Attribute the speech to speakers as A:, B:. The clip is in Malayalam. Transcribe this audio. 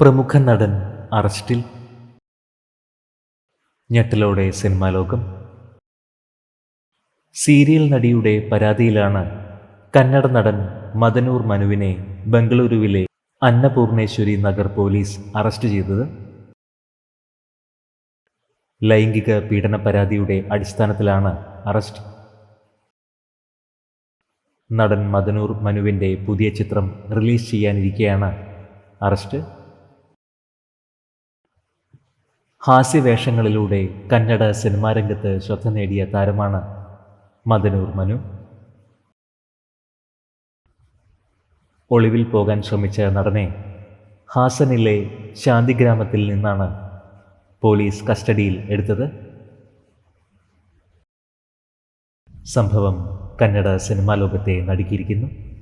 A: പ്രമുഖ നടൻ അറസ്റ്റിൽ. ഞെട്ടലോടെ സിനിമാ ലോകം. സീരിയൽ നടിയുടെ പരാതിയിലാണ് കന്നഡ നടൻ മദനൂർ മനുവിനെ ബംഗളൂരുവിലെ അന്നപൂർണേശ്വരി നഗർ പോലീസ് അറസ്റ്റ് ചെയ്തത്. ലൈംഗിക പീഡന പരാതിയുടെ അടിസ്ഥാനത്തിലാണ് അറസ്റ്റ്. നടൻ മദനൂർ മനുവിന്റെ പുതിയ ചിത്രം റിലീസ് ചെയ്യാനിരിക്കെയാണ് അറസ്റ്റ്. ഹാസ്യവേഷങ്ങളിലൂടെ കന്നഡ സിനിമാ രംഗത്ത് ശ്രദ്ധ നേടിയ താരമാണ് മദനൂർ മനു. ഒളിവിൽ പോകാൻ ശ്രമിച്ച നടനെ ഹാസനിലെ ശാന്തിഗ്രാമത്തിൽ നിന്നാണ് പോലീസ് കസ്റ്റഡിയിൽ എടുത്തത്. സംഭവം കന്നഡ സിനിമാ ലോകത്തെ നടുക്കിയിരിക്കുന്നു.